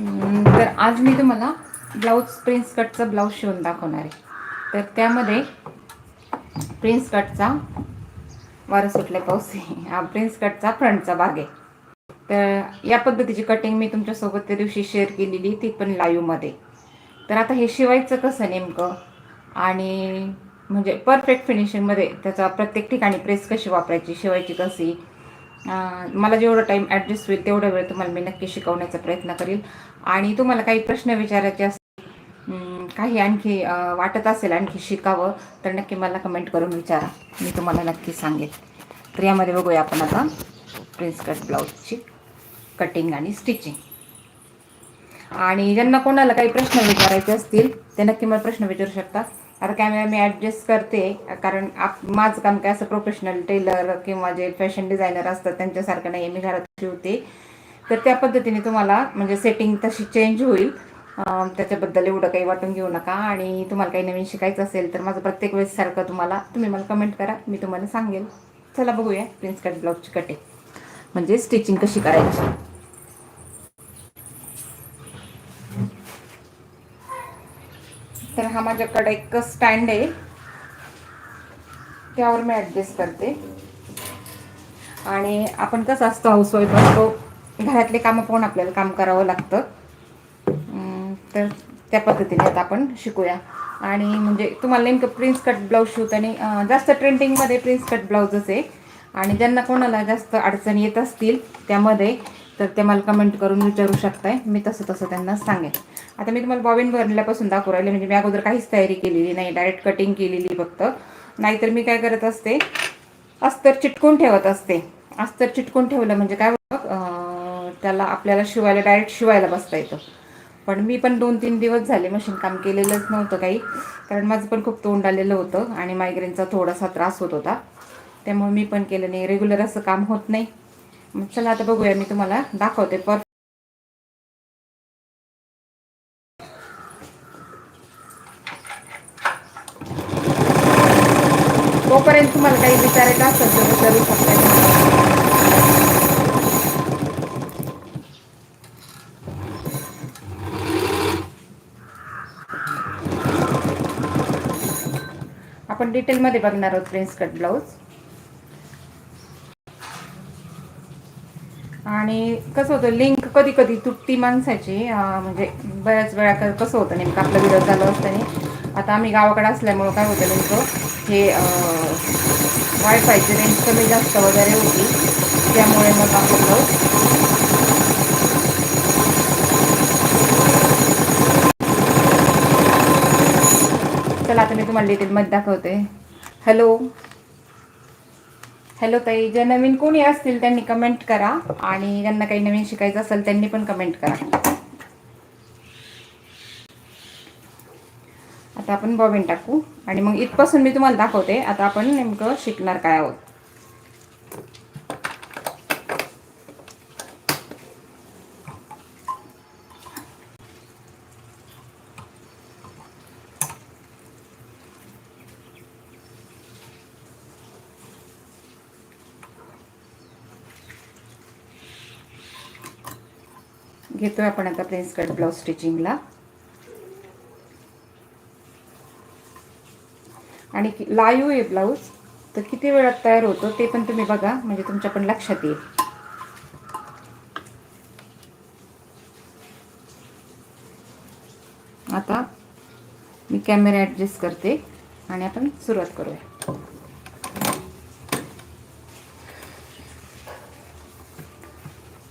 तर आज मी तुम्हाला ब्लाऊज प्रिन्स कटचा ब्लाऊज शिवून दाखवणार आहे. तर त्यामध्ये प्रिन्स कटचा वारं सुटले पाऊस. आहे. हा प्रिन्स कटचा फ्रंटचा भाग आहे. तर या पद्धतीची कटिंग मी तुमच्यासोबत त्या दिवशी शेअर केलेली ती पण लाईव्हमध्ये तर आता हे शिवायचं कसं नेमकं? आणि म्हणजे परफेक्ट फिनिशिंगमध्ये त्याचा प्रत्येक ठिकाणी प्रेस कशी वापरायची? शिवायची कशी? मला जेवढं टाईम ॲडजस्ट होईल तेवढा वेळ तुम्हाला मी नक्की शिकवण्याचा प्रयत्न करेल. आणि तुम्हाला काही प्रश्न विचारायचे असतील काही आणखी वाटत असेल आणखी शिकावं तर नक्की मला कमेंट करून विचारा. मी तुम्हाला नक्की सांगेन तर यामध्ये बघूया आपण आता प्रिन्स कट ब्लाऊजची कटिंग आणि स्टिचिंग आणि ज्यांना कोणाला काही प्रश्न विचारायचे असतील ते नक्की मला प्रश्न विचारू शकतात आता कॅमेरा मी ॲडजस्ट करते कारण आप माझं काम काय असं प्रोफेशनल टेलर किंवा जे फॅशन डिझायनर असतात त्यांच्यासारखं नाही मी घरात शिवते तर त्या पद्धतीने तुम्हाला म्हणजे सेटिंग तशी चेंज होईल. त्याच्याबद्दल एवढं काही वाटून घेऊ नका. आणि तुम्हाला काही नवीन शिकायचं असेल तर माझं प्रत्येक वेळेस सारखं तुम्हाला तुम्ही मला कमेंट करा. मी तुम्हाला सांगेल. चला बघूया प्रिन्स कट ब्लाऊजची कटिंग म्हणजे स्टिचिंग कशी करायची? तर हा माझ्याकडे एक स्टँड आहे. त्यावर मी ॲडजस्ट करते. आणि आपण कसं असतो हाऊसवाईफ असतो घरातले कामं पाहून आपल्याला काम करावं लागतं. तर त्या पद्धतीने आता आपण शिकूया. आणि म्हणजे तुम्हाला नेमकं प्रिन्स कट ब्लाऊज शिवताना आणि जास्त ट्रेंडिंगमध्ये प्रिन्स कट ब्लाऊजच आहे. आणि ज्यांना कोणाला जास्त अडचण येत असतील त्यामध्ये तर ते मला कमेंट करून विचारू शकताय. मी तसं तसं त्यांना सांगेन. आता मी तुम्हाला बॉबिन भरल्यापासून दाखवू राहिले म्हणजे मी अगोदर काहीच तयारी केलेली नाही. डायरेक्ट कटिंग केलेली फक्त. नाहीतर मी काय करत असते अस्तर चिटकून ठेवत असते. अस्तर चिटकून ठेवलं म्हणजे काय होतं त्याला आपल्याला शिवायला डायरेक्ट शिवायला बसता येतं. पण मी पण दोन तीन दिवस झाले मशीन काम केलेलंच नव्हतं काही. कारण माझं पण खूप तोंड आलेलं होतं आणि मायग्रेनचा थोडासा त्रास होत होता. त्यामुळे मी पण केलं नाही. रेग्युलर असं काम होत नाही. मग चला आता बघूया मी तुम्हाला. दाखवते पर तोपर्यंत तुम्हाला काही विचारायचं असेल तर विचारू शकता आपण डिटेलमध्ये बघणार आहोत प्रिन्स कट ब्लाऊज आणि कसं होतं लिंक कधी कधी तुटती माणसाची म्हणजे बऱ्याच वेळा कसं होतं नेमकं आपलं विरोध झालं असताना आता आम्ही गावाकडे असल्यामुळं काय होतं नेमकं हे वायफायची रेंज कमी जास्त वगैरे होती. त्यामुळे मग आपलं चला आता मी तुम्हाला डिटेलमध्ये दाखवते. हॅलो हॅलो ताई जे नवीन कोणी असतील त्यांनी कमेंट करा आणि ज्यांना काही नवीन शिकायचं असेल त्यांनी पण कमेंट करा. आता आपण बॉबिन टाकू आणि मग इथपासून मी तुम्हाला दाखवते आता आपण नेमकं शिकणार काय आहोत. घेतोय आपण आता प्लेन्स कट ब्लाऊज स्टिचिंगला. आणि लाईव आहे ब्लाऊज. तर किती वेळात तयार होतो ते पण तुम्ही बघा म्हणजे तुमच्या पण लक्षात येईल. आता मी कॅमेरा ॲडजस्ट करते आणि आपण सुरुवात करूया.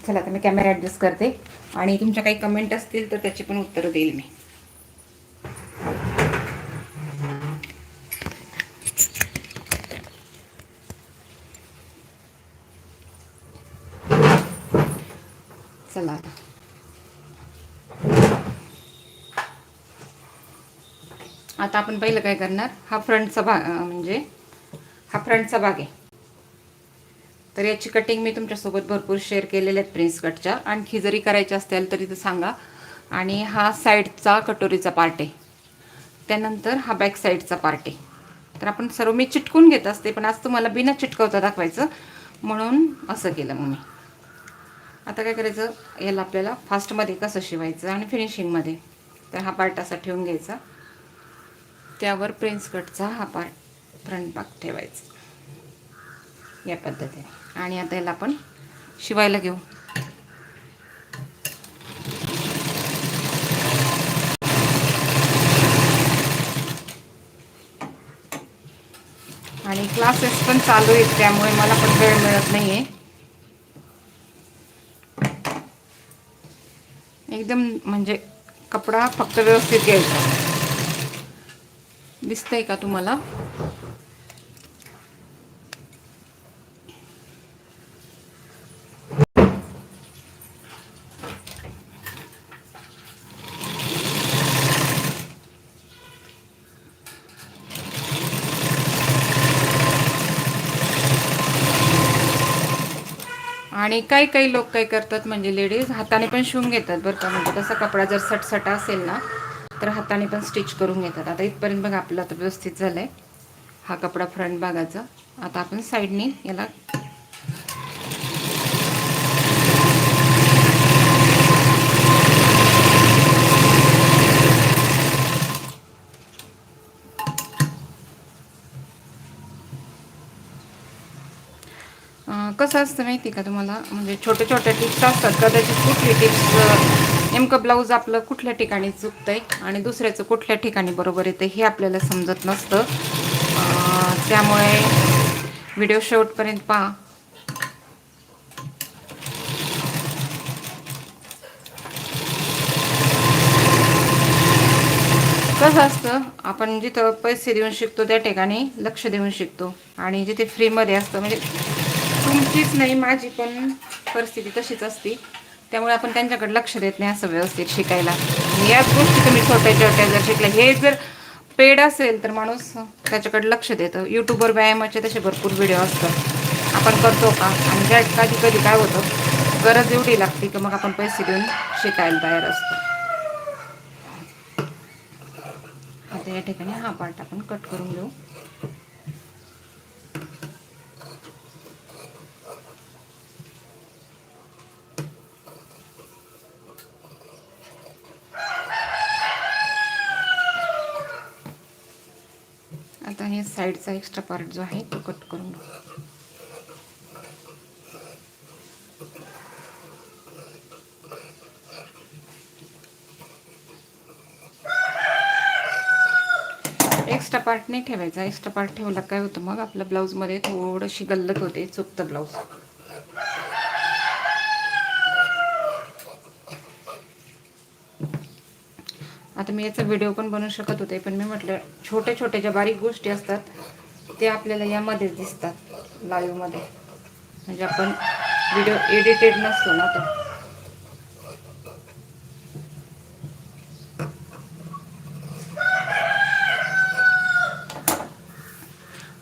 चला आता मी कॅमेरा ॲडजस्ट करते. आणि तुमच्या काही कमेंट असतील तर त्याची पण उत्तरं देईल मी. चला आता. आपण पहिलं काय करणार? हा फ्रंटचा भाग म्हणजे हा फ्रंटचा भाग आहे. तर याची कटिंग मी तुमच्यासोबत भरपूर शेअर केलेल्या आहेत प्रिन्स कटच्या आणखी जरी करायच्या असतील तरी तर सांगा. आणि हा साईडचा कटोरीचा पार्ट आहे. त्यानंतर हा बॅक साईडचा पार्ट आहे. तर आपण सर्व मी चिटकून घेत असते पण आज तुम्हाला बिना चिटकवता दाखवायचं. म्हणून असं केलं मग मी. आता काय करायचं? याला आपल्याला फास्टमध्ये कसं शिवायचं आणि फिनिशिंगमध्ये तर हा पार्ट असा ठेवून घ्यायचा. त्यावर प्रिन्स कटचा हा पार्ट फ्रंट पाक ठेवायचा. या पद्धतीने. आणि आता याला आपण शिवायला घेऊ. आणि क्लासेस पण चालू आहेत त्यामुळे मला पण वेळ मिळत नाही आहे एकदम म्हणजे कपडा फक्त व्यवस्थित घ्यायचा. दिसतंय का तुम्हाला? आणि काही काही लोक काय करतात म्हणजे लेडीज हाताने पण शिवून घेतात बरं का म्हणजे तसा कपडा जर सटसटा असेल ना तर हाताने पण स्टिच करून घेतात. आता इथपर्यंत बघा आपलं आता व्यवस्थित झालं आहे हा कपडा फ्रंट भागाचा. आता आपण साईडने याला कसं असतं माहिती का तुम्हाला? म्हणजे छोटे छोटे टिप्स असतात कदाचित कुठली टिप्स नेमकं ब्लाऊज आपलं कुठल्या ठिकाणी चुकतंय आणि दुसऱ्याचं कुठल्या ठिकाणी बरोबर येतं हे आपल्याला समजत नसतं. त्यामुळे व्हिडिओ शेवटपर्यंत पहा. कसं असतं? आपण जिथं पैसे देऊन शिकतो त्या ठिकाणी लक्ष देऊन शिकतो. आणि जिथे फ्रीमध्ये असतं म्हणजे तुमचीच नाही माझी पण परिस्थिती तशीच असते. त्यामुळे आपण त्यांच्याकडे लक्ष देत नाही असं व्यवस्थित शिकायला. याच गोष्टी तुम्ही छोट्या छोट्या जर शिकल्या हे जर पेड असेल तर माणूस त्याच्याकडे लक्ष देतं. यूट्यूबवर व्यायामाचे तसे भरपूर व्हिडिओ असतात. आपण करतो का? आणि ज्या कधी कधी काय होतं गरज एवढी लागते की मग आपण पैसे देऊन शिकायला तयार असतो. आता या ठिकाणी हा पार्ट आपण कट करून घेऊ. आता हे साईडचा एक्स्ट्रा पार्ट जो आहे तो कट करून घेऊ. एक्स्ट्रा पार्ट नाही ठेवायचा. एक्स्ट्रा पार्ट ठेवला काय होतं मग? आपल्या ब्लाऊजमध्ये थोडीशी गल्लत होते चुकतं ब्लाऊज आता मी याचा व्हिडिओ पण बनवू शकत होते पण मी म्हटलं छोटे छोटे ज्या बारीक गोष्टी असतात ते आपल्याला यामध्येच दिसतात लाईव्हमध्ये म्हणजे आपण व्हिडिओ एडिटेड नसतो ना तो.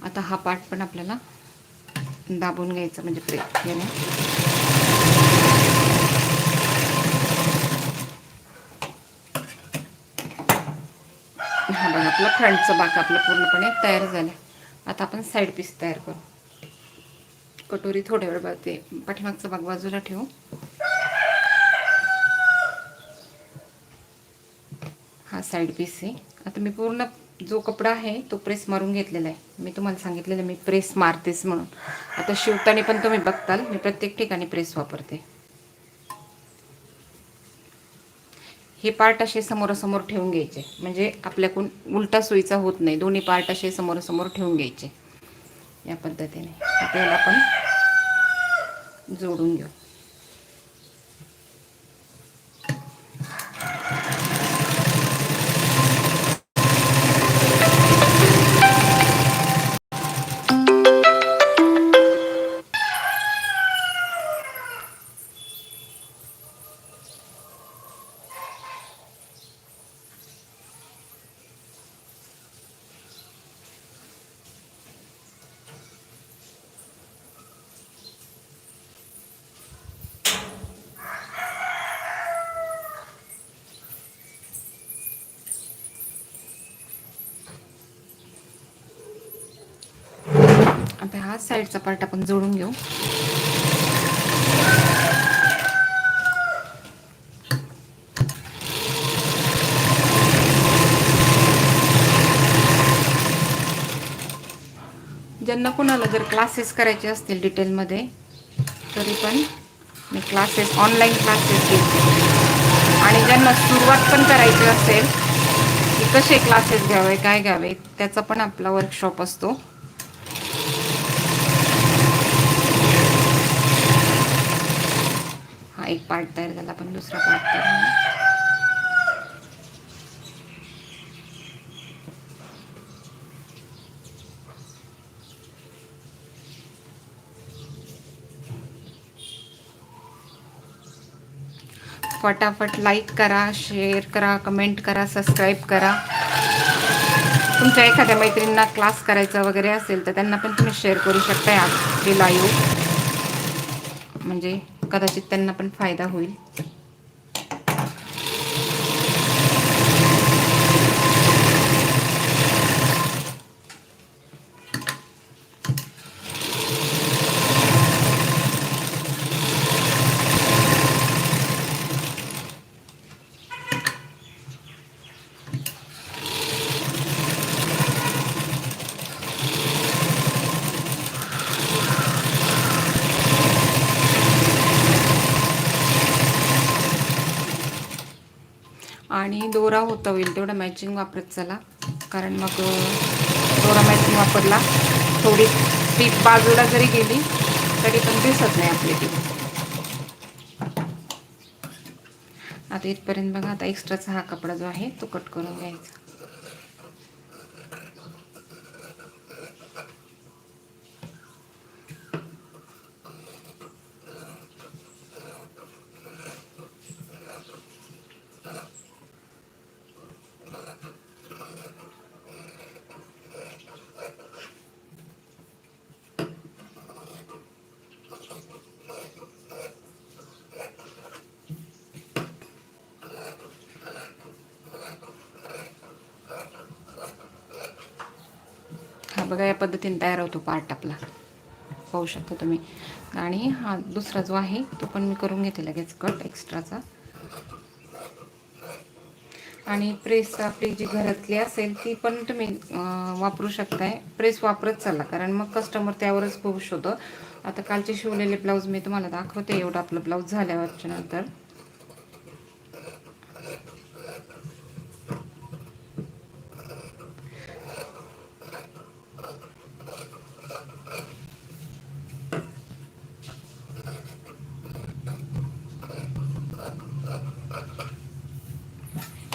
आता हा पार्ट पण आपल्याला दाबून घ्यायचा म्हणजे प्रेम याने हा बघा आपलं फ्रंटचं बाक आपलं पूर्णपणे तयार झालं. आता आपण साईड पीस तयार करू. कटोरी थोड्या वेळ बाद ते पाठीमागचा बाजूला ठेवू. हा साईड पीस आहे. आता मी पूर्ण जो कपडा आहे तो प्रेस मारून घेतलेला आहे. मी तुम्हाला सांगितलेलं मी प्रेस मारतेच म्हणून. आता शिवताना पण तुम्ही बघताल मी प्रत्येक ठिकाणी प्रेस वापरते. हे पार्ट असे समोरासमोर ठेवून घ्यायचे. म्हणजे आपल्याकडून उलटा सोयीचा होत नाही. दोन्ही पार्ट असे समोरासमोर ठेवून घ्यायचे. या पद्धतीने. आपल्याला आपण जोडून घेऊ. आता हा. साईडचा पार्ट आपण जोडून घेऊ. ज्यांना कोणाला जर क्लासेस करायचे असतील डिटेलमध्ये तरी पण मी क्लासेस ऑनलाईन क्लासेस घेते. आणि ज्यांना सुरुवात पण करायची असेल की कसे क्लासेस घ्यावे काय घ्यावे त्याचा पण आपला वर्कशॉप असतो. एक पार्ट तयार झाला पण दुसरा पार्ट तयार फटाफट लाईक करा शेअर करा कमेंट करा सबस्क्राईब करा. तुमच्या एखाद्या मैत्रिणींना क्लास करायचा वगैरे असेल तर त्यांना पण तुम्ही शेअर करू शकता या लाईव्ह म्हणजे कदाचित त्यांना पण फायदा होईल. आणि दोरा होता होईल तेवढं मॅचिंग वापरत चला. कारण मग दोरा मॅचिंग वापरला. थोडी टीप बाजूला जरी गेली तरी पण दिसत नाही आपली टीप आता इथपर्यंत बघा आता एक्स्ट्राचा हा कपडा जो आहे तो कट करून घ्यायचा. बघा या पद्धतीने तयार होतो पार्ट आपला. पाहू शकता तुम्ही. आणि हा दुसरा जो आहे तो पण मी करून घेते लगेच कट एक्स्ट्राचा आणि प्रेस आपली जी घरातली असेल ती पण तुम्ही वापरू शकताय. प्रेस वापरत चालला कारण मग कस्टमर त्यावरच खुश होतं आता कालचे शिवलेले ब्लाऊज मी तुम्हाला दाखवते एवढं आपलं ब्लाऊज झाल्यावरच्या नंतर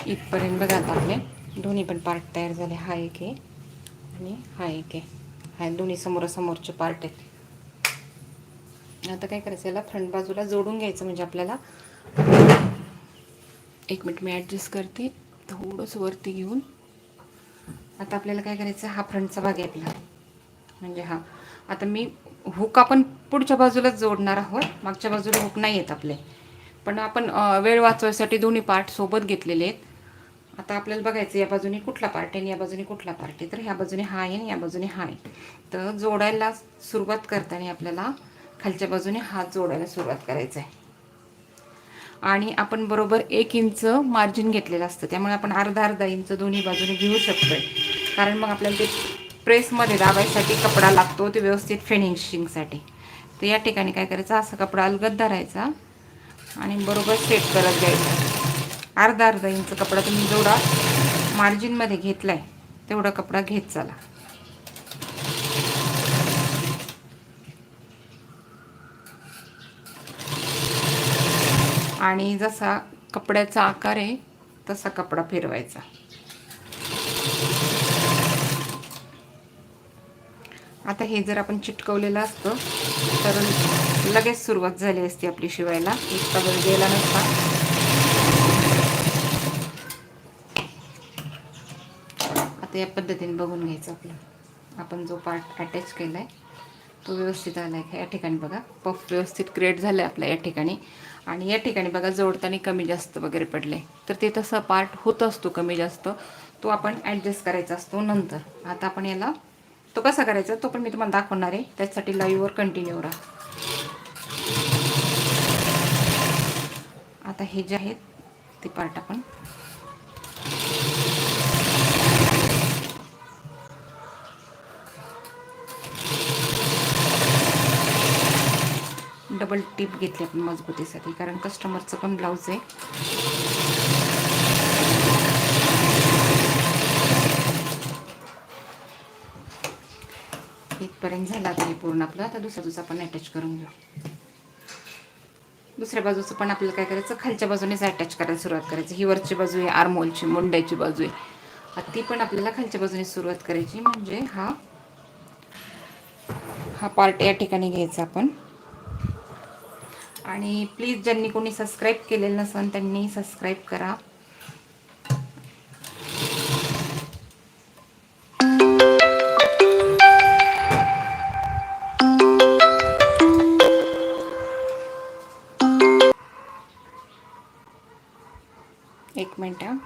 इथपर्यंत बघा आता आपले दोन्ही पण पार्ट तयार झाले. हा एक आहे. आणि हा एक आहे. हा दोन्ही समोरासमोरचे पार्ट आहेत. आता काय करायचं? याला फ्रंट बाजूला जोडून घ्यायचं. म्हणजे आपल्याला एक मिनिट मी ॲडजस्ट करते. थोडंसं वरती घेऊन. आता आपल्याला काय करायचं? हा फ्रंटचा भाग आहे आपला. म्हणजे हा. आता मी हुक आपण पुढच्या बाजूलाच जोडणार आहोत. मागच्या बाजूला हुक नाही आहेत आपले. पण आपण वेळ वाचवायसाठी दोन्ही पार्ट सोबत घेतलेले आहेत. आता आपल्याला बघायचं या बाजूने कुठला पार्ट आहे या बाजूने कुठला पार्ट आहे? तर ह्या बाजूने हा आहे आणि या बाजूने हा आहे. तर जोडायला सुरुवात करताना आपल्याला खालच्या बाजूने हात जोडायला सुरुवात करायचं आहे. आणि आपण बरोबर एक इंच मार्जिन घेतलेलं असतं. त्यामुळे आपण अर्धा अर्धा इंच दोन्ही बाजूने घेऊ शकतोय. कारण मग आपल्याला ते प्रेसमध्ये दाबायसाठी कपडा लागतो ते व्यवस्थित फिनिशिंगसाठी तर या ठिकाणी काय करायचं? असा कपडा अलगद धरायचा आणि बरोबर सेट करत जायचा अर्धा अर्धा इंच कपडा तुम्ही जेवढा मार्जिनमध्ये घेतला आहे तेवढा कपडा घेत चला. आणि जसा कपड्याचा आकार आहे तसा कपडा फिरवायचा. आता हे जर आपण चिटकवलेलं असतं तर लगेच सुरुवात झाली असती आपली शिवायला. इतका वेळ गेला नसता. आता या पद्धतीने बघून घ्यायचं आपलं. आपण जो पार्ट अटॅच केला आहे तो व्यवस्थित आला आहे या ठिकाणी बघा. पफ व्यवस्थित क्रिएट झालं आहे आपला या ठिकाणी. आणि या ठिकाणी बघा जोडताना कमी जास्त वगैरे पडले तर ते तसं पार्ट होत असतो कमी जास्त. तो आपण ॲडजस्ट करायचा असतो नंतर. आता आपण याला तो कसा करायचा? तो पण मी तुम्हाला दाखवणार आहे. त्यासाठी लाईव्हवर कंटिन्यू राहा. आता हे जे आहेत ते पार्ट आपण डबल टिप घेतली आपण मजबूतीसाठी कारण कस्टमरचं पण ब्लाऊज आहे. इथपर्यंत झाला आता हे पूर्ण आपलं. आता दुसऱ्या बाजूचं आपण अटॅच करून घेऊ. दुसऱ्या बाजूचं पण आपल्याला काय करायचं? खालच्या बाजूनेच अटॅच करायला सुरुवात करायची. ही वरची बाजू आहे आरमोलची मुंड्याची बाजू आहे. ती पण आपल्याला खालच्या बाजूने सुरुवात करायची. म्हणजे हा हा पार्ट या ठिकाणी घ्यायचा आपण. आणि प्लीज ज्यांनी कोणी सबस्क्राईब केलेलं नसेल त्यांनी सबस्क्राईब करा. एक मिनटं.